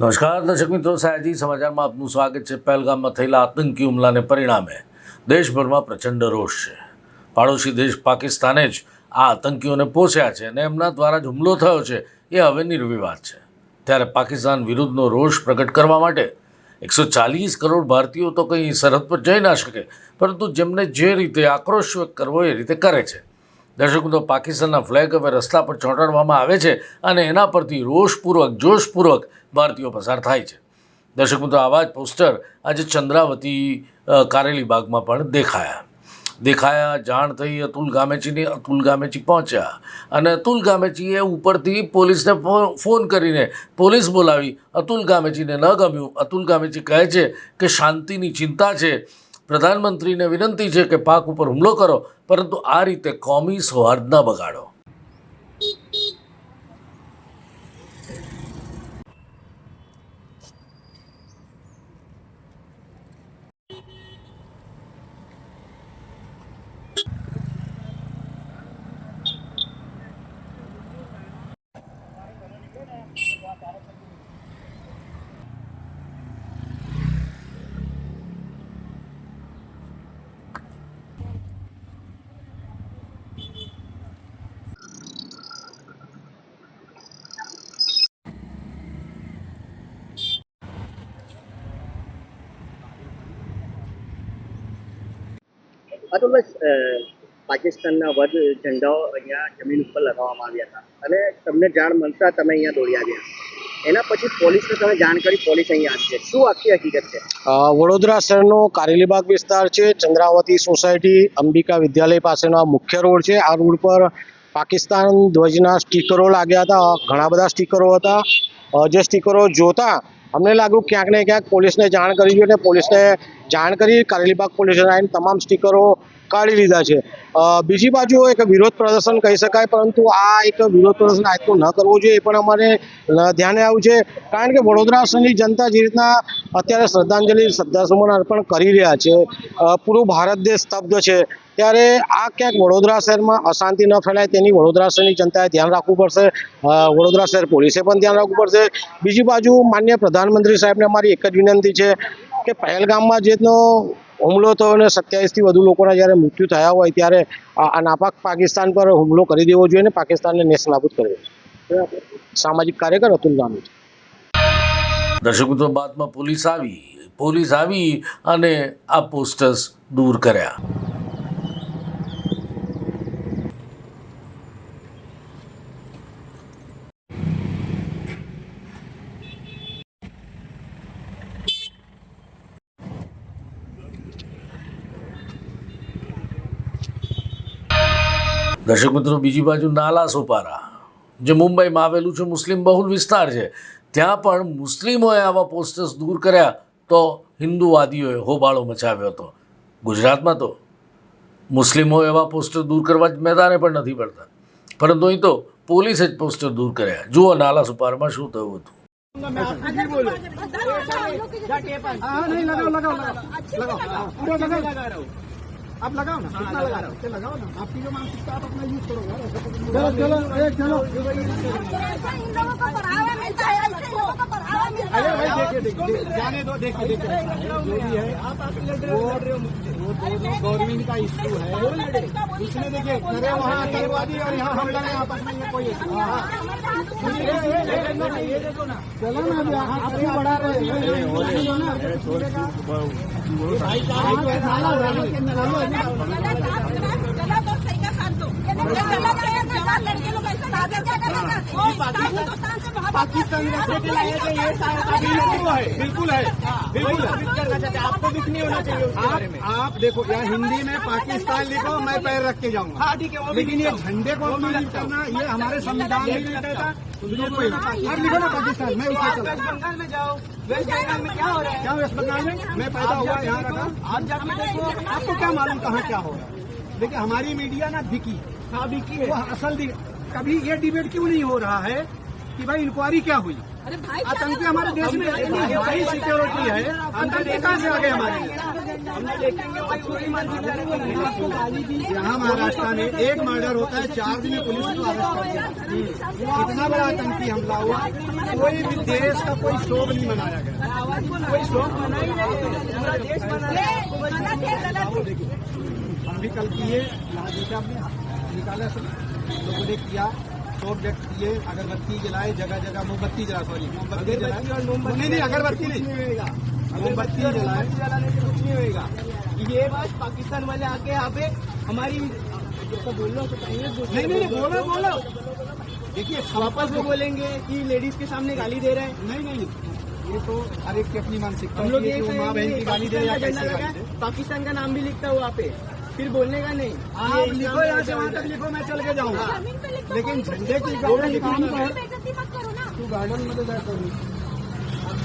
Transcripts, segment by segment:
નમસ્કાર, દર્શક મિત્રો. સાયજી સમાચારમાં આપનું સ્વાગત છે. પહેલગામમાં થયેલા આતંકી હુમલાને પરિણામે દેશભરમાં પ્રચંડ રોષ છે. પાડોશી દેશ પાકિસ્તાને જ આ આતંકીઓને પોષ્યા છે અને એમના દ્વારા જ હુમલો થયો છે એ હવે નિર્વિવાદ છે. ત્યારે પાકિસ્તાન વિરુદ્ધનો રોષ પ્રગટ કરવા માટે એકસો ચાલીસ કરોડ ભારતીયો તો કંઈ સરહદ પર જઈ ના શકે, પરંતુ જેમને જે રીતે આક્રોશ કરવો એ રીતે કરે છે. દર્શક તો પાકિસ્તાનના ફ્લેગ હવે રસ્તા પર ચોંટાડવામાં આવે છે અને એના પરથી રોષપૂર્વક, જોશપૂર્વક ભારતીયો પસાર થાય છે. દર્શક મિત્રો આવા જ પોસ્ટર આજે ચંદ્રાવતી કારેલી બાગમાં પણ દેખાયા. દેખાયા, જાણ થઈ અતુલ ગામેચીની અતુલ ગામેચી પહોંચ્યા અને અતુલ ગામેચીએ ઉપરથી પોલીસને ફોન કરીને પોલીસ બોલાવી અતુલ ગામેચીને ન ગમ્યું. અતુલ ગામેચી કહે છે કે શાંતિની ચિંતા છે. પ્રધાનમંત્રીને વિનંતી છે કે પાક ઉપર હુમલો કરો, પરંતુ આ રીતે કોમી સૌહાર્દ ન બગાડો. અતુલભાઈ અ, પાકિસ્તાનના વધ ઝંડાઓ અહીંયા જમીન ઉપર લગાવવામાં આવ્યા હતા. અને તમને જાણ મળતા તમે અહીંયા દોડી આવ્યા. એના પછી પોલીસને તમે જાણ કરી પોલીસ અહીંયા આવી છે. શું આખી હકીકત છે? વડોદરા શહેરનો કારેલીબાગ વિસ્તાર છે. ચંદ્રાવતી સોસાયટી અંબિકા વિદ્યાલય પાસેનો મુખ્ય રોડ છે. આ રોડ પર પાકિસ્તાન ધ્વજના સ્ટીકરો લાગ્યા હતા. ઘણા બધા સ્ટીકરો હતા. જે સ્ટીકરો જોતા અમને લાગ્યું ક્યાંક ને ક્યાંક પોલીસને જાણ કરવી જોઈએ અને પોલીસને જાણ કરી કારેલીબાગ પોલીસે આવીને તમામ સ્ટીકરો કાઢી લીધા છે. બીજી બાજુ એક વિરોધ પ્રદર્શન કહી શકાય, પરંતુ આ એક વિરોધ પ્રદર્શન આજનું ન કરવું જોઈએ એ પણ અમારે ધ્યાને આવ્યું છે. કારણ કે વડોદરા શહેરની જનતા જે રીતના અત્યારે શ્રદ્ધાંજલિ શ્રદ્ધાસુમન અર્પણ કરી રહ્યા છે પૂરું ભારત દેશ સ્તબ્ધ છે, ત્યારે આ ક્યાંક વડોદરા શહેરમાં અશાંતિ ન ફેલાય તેની વડોદરા શહેરની જનતાએ ધ્યાન રાખવું પડશે. વડોદરા શહેર પોલીસે પણ ધ્યાન રાખવું પડશે. બીજી બાજુ માન્ય પ્રધાનમંત્રી સાહેબને અમારી એક જ વિનંતી છે કે પહેલગામમાં જે રીતનો હુમલો થયો અને સત્યાવીસથી વધુ લોકોના જ્યારે મૃત્યુ થયા હોય ત્યારે આ નાપાક પાકિસ્તાન પર હુમલો કરી દેવો જોઈએ અને પાકિસ્તાનને નેસ્તનાબૂદ કરવો. સામાજિક કાર્યકર અતુલ ગાંધી દર્શક મિત્રો બાદમાં પોલીસ આવી પોલીસ આવી અને આ પોસ્ટર્સ દૂર કર્યા દર્શક મિત્રો બીજી બાજુ નાલા સોપારા જે મુંબઈમાં આવેલું છે મુસ્લિમ બહુલ વિસ્તાર છે ત્યાં પણ મુસ્લિમોએ આવા પોસ્ટર્સ દૂર કર્યા તો હિન્દુવાદીઓએ હોબાળો મચાવ્યો હતો ગુજરાતમાં તો મુસ્લિમો એવા પોસ્ટર દૂર કરવા જ મેદાને પણ નથી પડતા પરંતુ અહીં તો પોલીસે જ પોસ્ટર દૂર કર્યા જુઓ નાલા સુપારમાં શું થયું હતું हाँ नहीं लगाओ लगाओ लगाओ लगाओ हाँ, पूरा लगाओ लगा रहा हूँ आप लगाओ ना कितना लगा रहे हो? लगाओ ना। आपकी जो मानसिकता आप अपना यूज़ करोगे चलो चलो एक चलो। अरे भाई देखिए देखिए जाने दो देखिए देखिए। जो भी है वो गवर्नमेंट तो का इश्यू है। इसमें देखिए अरे वहाँ आतंकवादी और यहाँ हम लगे आपस में कोई हाँ। चलो ना अभी आप बढ़ा रहे हैं। पाकिस्तानी है बिल्कुल है बिल्कुल आपको दुख नहीं होना चाहिए आप देखो यहाँ हिंदी में पाकिस्तान लिखो मैं पैर रख के जाऊँगा लेकिन ये झंडे को करना ये हमारे संविधान में कहता लिखो ना पाकिस्तान मैं चलता बंगाल में जाओ। वेस्ट बंगाल में क्या हो रहा है? क्या वेस्ट बंगाल में? मैं पैदा हुआ यहाँ का आप जाके देखो। आपको क्या मालूम कहाँ क्या हो रहा है? देखिए हमारी मीडिया ना दिखी। हाँ बिकी है। असल कभी ये डिबेट क्यों नहीं हो रहा है कि भाई इंक्वायरी क्या हुई? आतंकी हमारे देश में हाई सिक्योरिटी है। आतंकी कहाँ से आ गए हमारे? यहाँ महाराष्ट्र में एक मर्डर होता है चार दिन में पुलिस को अरेस्ट कर दिया। इतना बड़ा आतंकी हमला हुआ। कोई भी देश का कोई शोक नहीं मनाया गया। कोई शोक मनाया ही नहीं पूरा देश मना रहा है। गलत है गलत है हम भी कल किए निकाला सब। लोगों ने किया। शोक व्यक्त किए अगरबत्ती जलाए जगह जगह मोमबत्ती जला सॉरी मोमबत्ती जलाए। नहीं नहीं अगरबत्ती नहीं। होगा मोमबत्ती जलाए। जलाने से कुछ नहीं होएगा। ये बात पाकिस्तान वाले आके यहाँ पे हमारी जैसा बोल रहा तो नहीं नहीं नहीं, बोलो बोलो। देखिए वापस वो बोलेंगे कि लेडीज़ के सामने गाली दे रहे हैं। नहीं नहीं ये तो हर एक की अपनी मानसिकता हम लोग है ये माँ बहन की गाली दे या गाली दे पाकिस्तान का नाम भी लिखता है वहाँ पे। फिर बोलने का नहीं आप लिखो यहाँ से वहाँ तक लिखो मैं चल के जाऊंगा जमीन पे लिखो लेकिन कोई झंडे की कुछ गाड़ी लिखानी है बेइज्जती मत करो ना तू गार्डन मध्ये जातो मी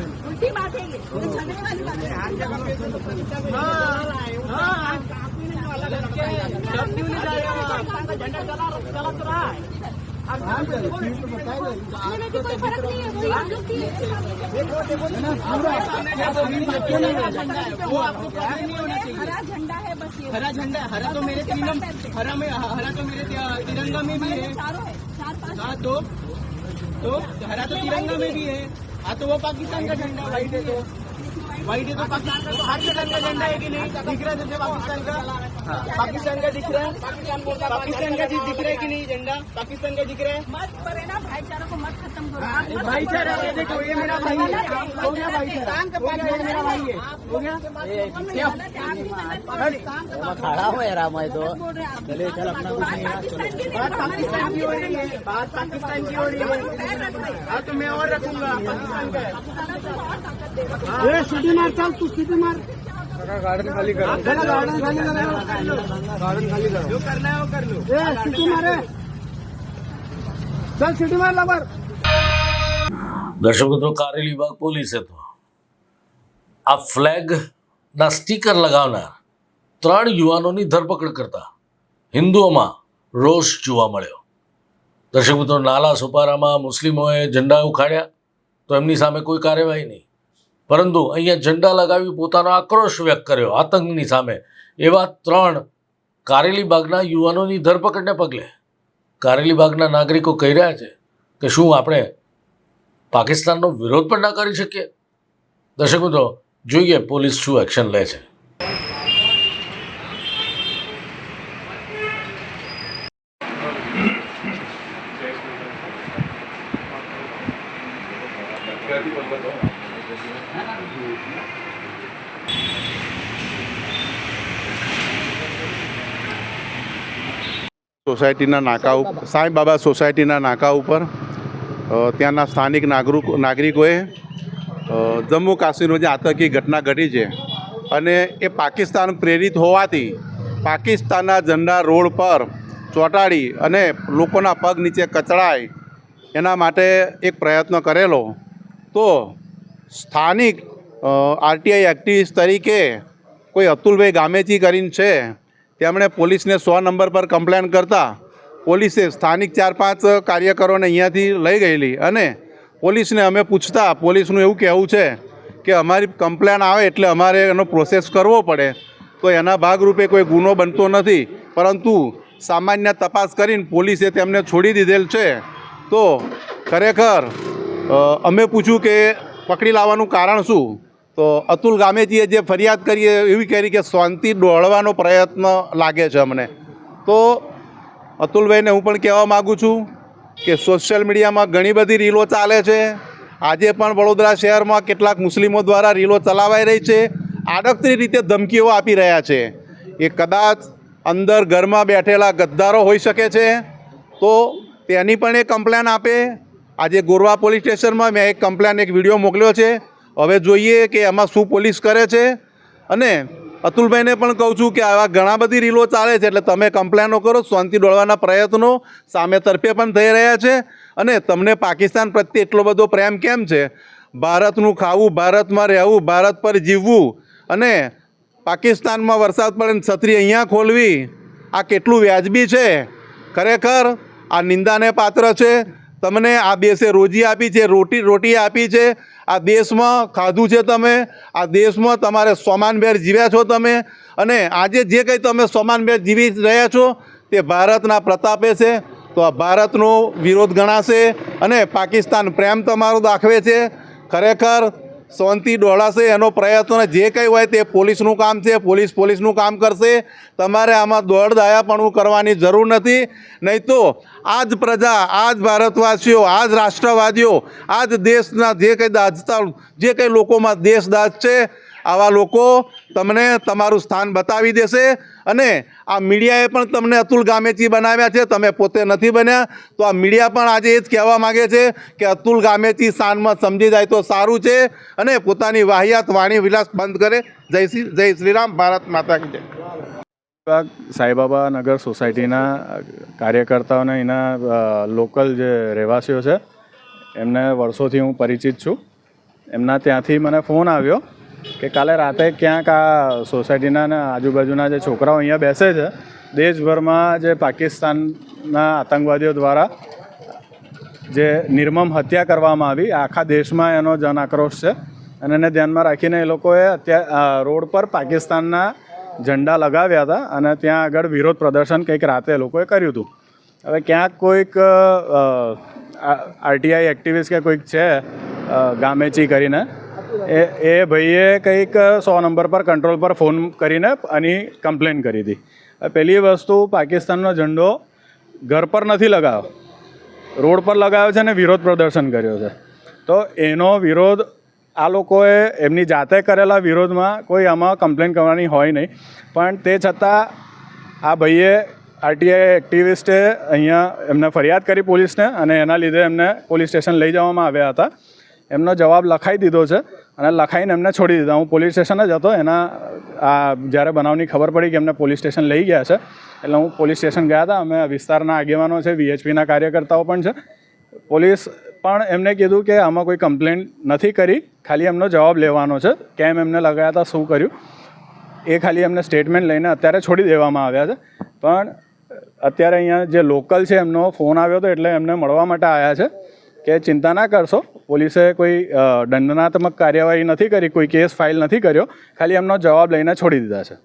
उल्टी बात है ये झगड़े वाली बात है हाँ कोई फ़र्क नहीं है वो हरा झंडा है बस ये। हरा झंडा हरा तो मेरे तीनम हरा में हरा तो मेरे तिरंगा में भी है। चारों है। चार पाँच तो हरा तो तिरंगा में भी है। हाँ तो वो पाकिस्तान का झंडा व्हाइट है तो व्हाइट है तो पाकिस्तान का तो हर जगह का झंडा है कि नहीं दिख रहा है तुझे पाकिस्तान का पाकिस्तान का दिख रहा है पाकिस्तान का दिख रहा है कि नहीं झंडा पाकिस्तान का दिख रहा है मत करे ना भाईचारा को मत खत्म करो भाईचारा ये देखो ये मेरा भाई है हो गया भाईचारा हो गया मेरा भाई है हो गया खड़ा हो यार मैं तो चले चल अपना कुछ नहीं बात पाकिस्तान की हो रही है बात पाकिस्तान की हो रही है हाँ तो मैं और रखूँगा पाकिस्तान का ए सिटी मार चल तू सिटी मार गार्डन खाली कर गार्डन खाली कर गार्डन खाली कर जो करना है वो कर लो ए सिटी मारे चल सिटी मार लबर દર્શક મિત્રો કારેલી બાગ પોલીસે તો આ ફ્લેગના સ્ટીકર લગાવનાર ત્રણ યુવાનોની ધરપકડ કરતા હિન્દુઓમાં રોષ જોવા મળ્યો દર્શક મિત્રો નાલા સુપારામાં મુસ્લિમોએ ઝંડા ઉખાડ્યા તો એમની સામે કોઈ કાર્યવાહી નહીં પરંતુ અહીંયા ઝંડા લગાવી પોતાનો આક્રોશ વ્યક્ત કર્યો આતંકની સામે. એવા ત્રણ કારેલી બાગના યુવાનોની ધરપકડને પગલે. કારેલી બાગના નાગરિકો કહી રહ્યા છે કે શું આપણે પાકિસ્તાનનો વિરોધ પણ ના કરી શકીએ? દર્શક મિત્રો, જોઈએ પોલીસ શું એક્શન લે છે. સોસાયટીના નાકા ઉપર સાંઈ બાબા સોસાયટીના નાકા ઉપર ત્યાંના સ્થાનિક નાગરિક નાગરિકોએ જમ્મુ કાશ્મીરમાં જે આતંકી ઘટના ઘટી છે અને એ પાકિસ્તાન પ્રેરિત હોવાથી પાકિસ્તાનના ઝંડા રોડ પર ચોંટાડી અને લોકોના પગ નીચે કચડાય એના માટે એક પ્રયત્ન કરેલો. તો સ્થાનિક આરટીઆઈ એક્ટિવિસ્ટ તરીકે કોઈ અતુલભાઈ ગામેચી કરીને છે તેમણે પોલીસને સો નંબર પર કમ્પ્લેન કરતા પોલીસે સ્થાનિક ચાર પાંચ કાર્યકરોને અહીંયાથી લઈ ગયેલી અને પોલીસને અમે પૂછતા, પોલીસનું એવું કહેવું છે કે અમારી કમ્પ્લેન આવે એટલે અમારે એનો પ્રોસેસ કરવો પડે. તો એના ભાગરૂપે કોઈ ગુનો બનતો નથી. પરંતુ સામાન્ય તપાસ કરીને પોલીસે તેમને છોડી દીધેલ છે. તો ખરેખર અમે પૂછ્યું કે પકડી લાવવાનું કારણ શું? તો અતુલ ગામેજીએ જે ફરિયાદ કરી એવી કરી કે શાંતિ દોડવાનો પ્રયત્ન લાગે છે અમને. તો અતુલભાઈને હું પણ કહેવા માગું છું કે સોશિયલ મીડિયામાં ઘણી બધી રીલો ચાલે છે. આજે પણ વડોદરા શહેરમાં કેટલાક મુસ્લિમો દ્વારા રીલો ચલાવાઈ રહી છે. આડકતરી રીતે ધમકીઓ આપી રહ્યા છે. એ કદાચ અંદર ઘરમાં બેઠેલા ગદ્દારો હોઈ શકે છે. તો તેની પણ એક કમ્પ્લેન આપે. આજે ગોરવા પોલીસ સ્ટેશનમાં મેં એક કમ્પ્લેન, એક વીડિયો મોકલ્યો છે. હવે જોઈએ કે એમાં શું પોલીસ કરે છે. અને અતુલભાઈને પણ કહું છું કે આવા ઘણા બધી રીલો ચાલે છે, એટલે તમે કમ્પ્લેનો કરો, શાંતિ દોડવાના પ્રયત્નો સામે તરફે પણ થઈ રહ્યા છે. અને તમને પાકિસ્તાન પ્રત્યે એટલો બધો પ્રેમ કેમ છે? ભારતનું ખાવું, ભારતમાં રહેવું, ભારત પર જીવવું અને પાકિસ્તાનમાં વરસાદ પડે ને છત્રી અહીંયા ખોલવી, આ કેટલું વ્યાજબી છે? ખરેખર આ નિંદાને પાત્ર છે. તમને આ દેશે રોજી આપી છે, રોટી રોટી આપી છે. આ દેશમાં ખાધું છે તમે. આ દેશમાં તમારે સમાનભેર જીવ્યા છો તમે. અને આજે જે કંઈ તમે સમાનભેર જીવી રહ્યા છો તે ભારતના પ્રતાપે છે. તો આ ભારતનો વિરોધ ગણાશે અને પાકિસ્તાન પ્રેમ તમારો દાખવે છે. ખરેખર શાંતિ દોડાશે એનો પ્રયત્ન જે કંઈ હોય તે પોલીસનું કામ છે, પોલીસ પોલીસનું કામ કરશે. તમારે આમાં દોડ દાયાપણું કરવાની જરૂર નથી. નહીં તો આ જ પ્રજા આ જ ભારતવાસીઓ આ જ રાષ્ટ્રવાદીઓ આ જ દેશના જે કંઈ દાજતા જે કંઈ લોકોમાં દેશ દાજ છે, આવા લોકો તમને તમારું સ્થાન બતાવી દેશે. અને આ મીડિયાએ પણ તમને અતુલ ગામેચી બનાવ્યા છે. તમે પોતે નથી બન્યા. તો આ મીડિયા પણ આજે એ જ કહેવા માગે છે કે અતુલ ગામેચી શાનમાં સમજી જાય તો સારું છે અને પોતાની વાહિયાત, વાણી, વિલાસ બંધ કરે. જય શ્રી, જય શ્રીરામ. ભારત માતા કી જય. સાંઈબાબા નગર સોસાયટીના કાર્યકર્તાઓને એના લોકલ જે રહેવાસીઓ છે, એમને વર્ષોથી હું પરિચિત છું. એમના ત્યાંથી મને ફોન આવ્યો કે કાલે રાતે ક્યાંક આ સોસાયટીના ને આજુબાજુના જે છોકરાઓ અહીંયા બેસે છે, દેશભરમાં જે પાકિસ્તાનના આતંકવાદીઓ દ્વારા જે નિર્મમ હત્યા કરવામાં આવી, આખા દેશમાં એનો જન આક્રોશ છે. અને એને ધ્યાનમાં રાખીને એ લોકોએ અત્યારે રોડ પર પાકિસ્તાનના ઝંડા લગાવ્યા હતા અને ત્યાં આગળ વિરોધ પ્રદર્શન કંઈક રાતે લોકોએ કર્યું હતું. હવે ક્યાંક કોઈક આરટીઆઈ એક્ટિવિસ્ટ કે કોઈક છે ગામેચી કરીને એ એ ભાઈએ કંઈક સો નંબર પર કંટ્રોલ પર ફોન કરીને આની કમ્પ્લેન કરી હતી પહેલી વસ્તુ, પાકિસ્તાનનો ઝંડો ઘર પર નથી લગાવ્યો રોડ પર લગાવ્યો છે અને વિરોધ પ્રદર્શન કર્યો છે. તો એનો વિરોધ આ લોકોએ એમની જાતે કરેલા વિરોધમાં કોઈ આમાં કમ્પ્લેન કરવાની હોય નહીં. પણ તે છતાં આ ભાઈએ આરટીઆઈ એક્ટિવિસ્ટે અહીંયા એમને ફરિયાદ કરી પોલીસને અને એના લીધે એમને પોલીસ સ્ટેશન લઈ જવામાં આવ્યા હતા. એમનો જવાબ લખાઈ દીધો છે અને લખાઈને એમને છોડી દીધા. હું પોલીસ સ્ટેશન જ હતો એના, આ જ્યારે બનાવની ખબર પડી કે એમને પોલીસ સ્ટેશન લઈ ગયા છે, એટલે હું પોલીસ સ્ટેશન ગયા હતા. અમે વિસ્તારના આગેવાનો છે, વીએચપીના કાર્યકર્તાઓ પણ છે. પોલીસ પણ એમને કીધું કે આમાં કોઈ કમ્પ્લેન નથી કરી, ખાલી એમનો જવાબ લેવાનો છે, કેમ એમને લગાયા હતા શું કર્યું. એ ખાલી એમને સ્ટેટમેન્ટ લઈને અત્યારે છોડી દેવામાં આવ્યા છે. પણ અત્યારે અહીંયા જે લોકલ છે, એમનો ફોન આવ્યો હતો એટલે એમને મળવા માટે આવ્યા છે. કે ચિંતા ના કરશો, પોલીસે કોઈ દંડનાત્મક કાર્યવાહી નથી કરી, કોઈ કેસ ફાઇલ નથી કર્યો, ખાલી એમનો જવાબ લઈને છોડી દીધા છે?